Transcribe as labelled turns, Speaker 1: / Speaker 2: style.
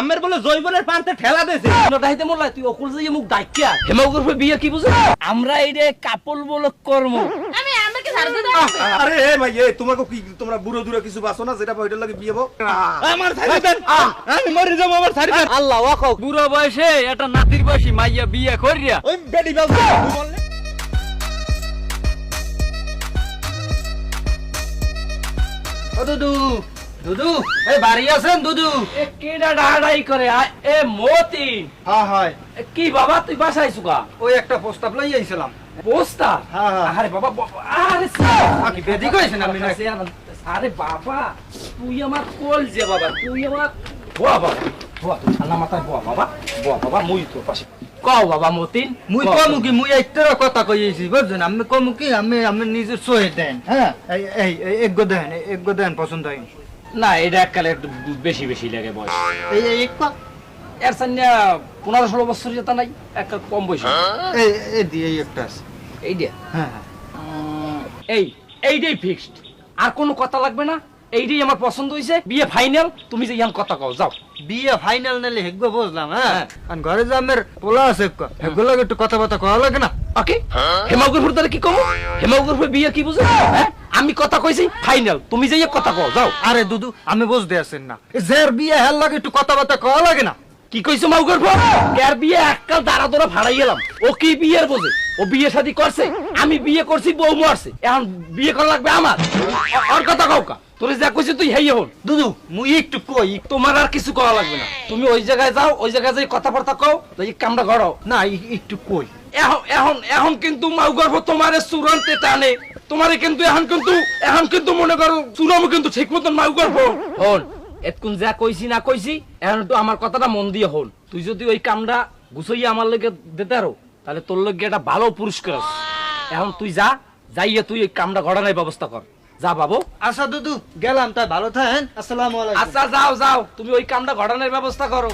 Speaker 1: আমের বলে জৈবনের পান্তে ঠেলা দিয়েছে।
Speaker 2: ডাইতে মোল্লা তুই অকুল যে মুখ ডাকিয়া হেমাগুরফে বিয়ে কি বুঝে? আমরা এই কাপল বলে কর্ম।
Speaker 3: আমি আমাকে
Speaker 4: আরে এ ভাই এ তোমাকে কি তোমরা বুড়ো দূরে কিছু বাসো না যেটা ওইটার লাগে বিয়ে হোক
Speaker 1: আমার ছাড়ি দেন। আমি মরে যাব আমার ছাড়ি দেন।
Speaker 2: আল্লাহ ওয়াকক বুড়ো বয়সে একটা নাতির বয়সী মাইয়া বিয়ে করিয়া।
Speaker 1: ওই বেডি বাবু বললে?
Speaker 2: ও দুদু দুদু এই বাড়ি আছেন দুদু? এ কেডা করে এ মতিন।
Speaker 4: হ্যাঁ হয়।
Speaker 2: এ কি বাবা তুই বাসায় সুকা
Speaker 4: ওই একটা প্রস্তাব লই আইছিলাম।
Speaker 2: পোস্টার
Speaker 4: হ্যাঁ, হ্যাঁ।
Speaker 2: আরে বাবা আরে
Speaker 4: কি বেদি কইছেন আপনি?
Speaker 2: আরে বাবা তুই আমার কোল যে বাবা তুই আমার বাবা। বোয়া তুই ঠান্ডা মাথায় বোয়া বাবা বাবা মুই তোর পাশে। কও বাবা মতিন
Speaker 5: মুই কমু কি মুই একটা কথা কইছি বুঝছেন? আমি কমু কি আমি আমি নিজের সহে দেন হ্যাঁ? এই এক গো দেন এক গো দেন পছন্দ হয়।
Speaker 2: না এটা এককালে একটু বেশি বেশি লাগে বয়স।
Speaker 5: এই এই এক পা
Speaker 2: এর পনেরো ষোলো বছর যেটা নাই একটা কম বয়স।
Speaker 5: এই এই দিয়ে একটা আছে।
Speaker 2: এই দিয়া?
Speaker 5: হ্যাঁ হ্যাঁ।
Speaker 2: এই এইটাই ফিক্সড আর কোনো কথা লাগবে না? এইটাই আমার পছন্দ হয়েছে বিয়ে ফাইনাল তুমি যে ইয়ান কথা কও যাও।
Speaker 5: বিয়ে ফাইনাল নালে হেগো বুঝলাম হ্যাঁ?
Speaker 2: হ্যাঁ।
Speaker 5: আর ঘরে যে আমার পোলা আছে হেগো লাগে একটু কথাবার্তা কওয়া লাগে না?
Speaker 2: ওকে হেমাগুরপুর তাহলে কি কম? হেমাগুরপুর বিয়ে কি বুঝো? হ্যাঁ? আমি কথা কইছি ফাইনাল তুমি যে কথা কও যাও।
Speaker 5: আরে দুদু আমি বুঝতে আছেন না। জের বিয়ে হেল লাগে একটু কথাবার্তা কওয়া লাগে না।
Speaker 2: কি কইছো মাউগর্ভ কার বিয়ে এককাল দাঁড়া দৌড়া ভাড়াই গেলাম ও কি বিয়ের বোঝে? ও বিয়ে শাদী করছে আমি বিয়ে করছি বউ মারছে। এখন বিয়ে করা লাগবে আমার। আর কথা কও কা। তোরে যা কইছি তুই হেই হল
Speaker 5: দুদু মুই একটু কই।
Speaker 2: তোমার আর কিছু করা লাগবে না। তুমি ওই জায়গায় যাও ওই জায়গায় যাই কথাবার্তা কও এই কামটা করো
Speaker 5: না একটু কই।
Speaker 2: এখন এখন এখন কিন্তু মাউ গর্ভ তোমারে চূড়ান্তে টানে। তোমারে কিন্তু এখন কিন্তু এখন কিন্তু মনে করো চূড়ামো কিন্তু ঠিক মতন মাউ গর্ভ হন এতক্ষণ যা কইছি না কইছি এখন একটু আমার কথাটা মন দিয়ে হন। তুই যদি ওই কামটা গুছাইয়া আমার লগে দিতে আরও তাহলে তোর লগে একটা ভালো পুরস্কার আছে। এখন তুই যা যাইয়ে তুই ওই কামটা ঘটানোর ব্যবস্থা কর। যা বাবু।
Speaker 5: আচ্ছা দুদু গেলাম তাই ভালো থাকেন। আসসালামু আলাইকুম।
Speaker 2: আচ্ছা যাও যাও তুমি ওই কামটা ঘটানোর ব্যবস্থা করো।